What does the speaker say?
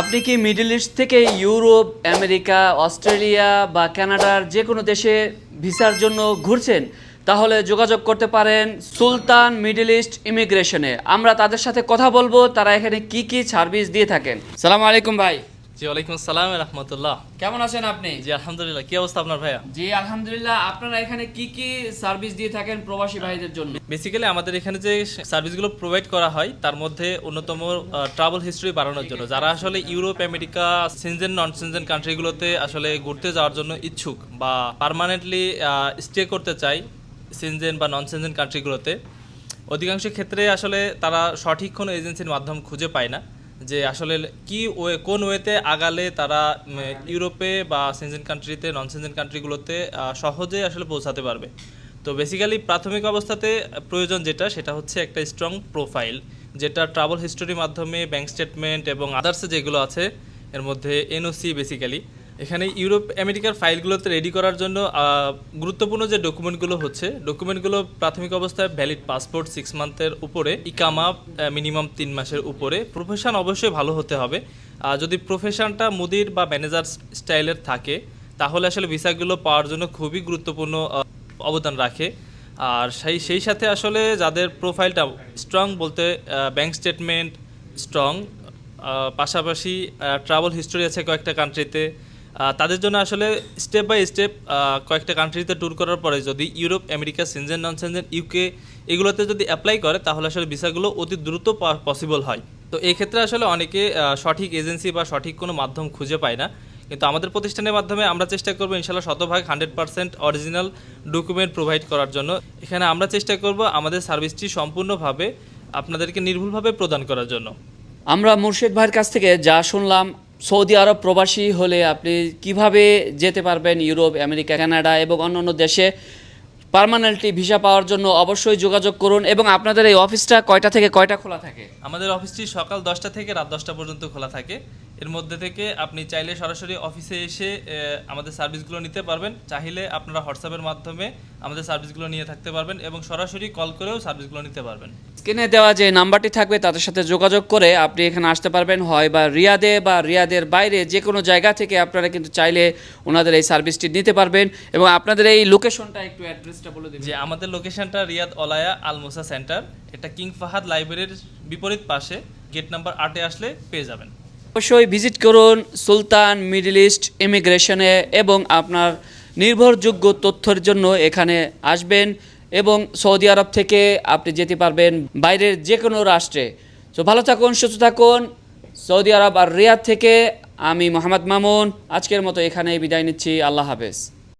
আপনি কি middle east থেকে ইউরোপ, আমেরিকা, অস্ট্রেলিয়া বা কানাডার যে কোনো দেশে ভিসার জন্য ঘুরছেন, তাহলে যোগাযোগ করতে পারেন সুলতান মিডল ইস্ট ইমিগ্রেশনে। আমরা তাদের সাথে কথা বলব, তারা এখানে কি কি সার্ভিস দিয়ে থাকেন। সালাম আলাইকুম ভাই। জি ওয়ালাইকুম আসসালাম রহমতুল্লাহ। কেমন আছেন আপনি? জি আলহামদুলিল্লাহ। কি অবস্থা আপনার ভাইয়া? জি আলহামদুলিল্লাহ। আপনারা এখানে কি কি সার্ভিস দিয়ে থাকেন প্রবাসী ভাইদের জন্য? বেসিক্যালি আমাদের এখানে যে সার্ভিসগুলো প্রোভাইড করা হয় তার মধ্যে অন্যতম ট্রাভেল হিস্ট্রি বাড়ানোর জন্য। যারা আসলে ইউরোপ আমেরিকা সিনজেন নন সিনজেন কান্ট্রিগুলোতে আসলে ঘুরতে যাওয়ার জন্য ইচ্ছুক বা পার্মানেন্টলি স্টে করতে চায় সিনজেন বা নন সিনজেন কান্ট্রিগুলোতে অধিকাংশ ক্ষেত্রে আসলে তারা সঠিক কোনো এজেন্সির মাধ্যম খুঁজে পায় না। যে আসলে কি ওয়ে কোন ওয়েতে আগালে তারা ইউরোপে বা সেনজেন কান্ট্রিতে নন সেনজেন কান্ট্রিগুলোতে সহজে আসলে পৌঁছাতে পারবে। তো বেসিক্যালি প্রাথমিক অবস্থাতে প্রয়োজন যেটা, সেটা হচ্ছে একটা স্ট্রং প্রোফাইল যেটা ট্রাভেল হিস্টোরির মাধ্যমে ব্যাংক স্টেটমেন্ট এবং আদার্সে যেগুলো আছে, এর মধ্যে এনওসি বেসিক্যালি এখানে ইউরোপ আমেরিকার ফাইলগুলোতে রেডি করার জন্য গুরুত্বপূর্ণ যে ডকুমেন্টগুলো হচ্ছে ডকুমেন্টগুলো প্রাথমিক অবস্থায় ভ্যালিড পাসপোর্ট সিক্স মান্থের উপরে, ইকামা মিনিমাম তিন মাসের উপরে। প্রফেশন অবশ্যই ভালো হতে হবে। যদি প্রফেশনটা মুদির বা ম্যানেজার স্টাইলের থাকে, তাহলে আসলে ভিসাগুলো পাওয়ার জন্য খুবই গুরুত্বপূর্ণ অবদান রাখে। আর সেই সেই সাথে আসলে যাদের প্রোফাইলটা স্ট্রং বলতে ব্যাংক স্টেটমেন্ট স্ট্রং পাশাপাশি ট্রাভেল হিস্টোরি আছে কয়েকটা কান্ট্রিতে তাদের জন্য আসলে স্টেপ বাই স্টেপ কয়েকটা কান্ট্রিতে ট্যুর করার পরে যদি Europe, America Schengen non Schengen UK এগুলোতে যদি অ্যাপ্লাই করে, তাহলে আসলে ভিসাগুলো অতি দ্রুত পসিবল হয়। তো এই ক্ষেত্রে আসলে অনেকে সঠিক এজেন্সি বা সঠিক কোনো মাধ্যম খুঁজে পায় না। কিন্তু আমাদের প্রতিষ্ঠানের মাধ্যমে আমরা চেষ্টা করব ইনশাল্লাহ শতভাগ hundred percent original document provide করার জন্য। এখানে আমরা চেষ্টা করব আমাদের সার্ভিসটি সম্পূর্ণভাবে আপনাদেরকে নির্ভুলভাবে প্রদান করার জন্য। আমরা মুর্শিদ ভাইয়ের কাছ থেকে যা শুনলাম সৌদি আরব প্রবাসী হলে আপনি কীভাবে যেতে পারবেন? ইউরোপ, আমেরিকা, কানাডা এবং অন্যান্য দেশে পার্মানেন্টলি ভিসা পাওয়ার জন্য অবশ্যই যোগাযোগ করুন এবং আপনাদের এই অফিসটা কয়টা থেকে কয়টা খোলা থাকে? আমাদের অফিসটি সকাল দশটা থেকে রাত দশটা পর্যন্ত খোলা থাকে। এর মধ্যে থেকে আপনি চাইলে সরাসরি অফিসে এসে আমাদের সার্ভিসগুলো নিতে পারবেন। চাইলে আপনারা হোয়াটসঅ্যাপের মাধ্যমে আমাদের সার্ভিসগুলো নিয়ে থাকতে পারবেন এবং সরাসরি কল করেও সার্ভিসগুলো নিতে পারবেন। স্ক্রিনে দেওয়া যে নাম্বারটি থাকবে তাদের সাথে যোগাযোগ করে আপনি এখানে আসতে পারবেন। হয় বা রিয়াদে বা রিয়াদের বাইরে যে কোনো জায়গা থেকে আপনারা কিন্তু চাইলে ওনাদের এই সার্ভিসটি নিতে পারবেন। এবং আপনাদের এই লোকেশনটা একটু অ্যাড্রেসটা বলে দেবেন। যে আমাদের লোকেশনটা Riyadh Olaya Al Mousa center. এটা কিং ফাহাদ লাইব্রেরির বিপরীত পাশে। গেট নাম্বার আটে আসলে পেয়ে যাবেন। অবশ্যই ভিজিট করুন সুলতান মিডল ইস্ট ইমিগ্রেশনে এবং আপনার নির্ভরযোগ্য তথ্যের জন্য এখানে আসবেন। এবং সৌদি আরব থেকে আপনি যেতে পারবেন বাইরের যে কোনো রাষ্ট্রে। তো ভালো থাকুন, সুস্থ থাকুন। সৌদি আরব আর রিয়াদ থেকে আমি মোহাম্মদ মামুন। আজকের মতো এখানেই বিদায় নিচ্ছি। আল্লাহ হাফেজ।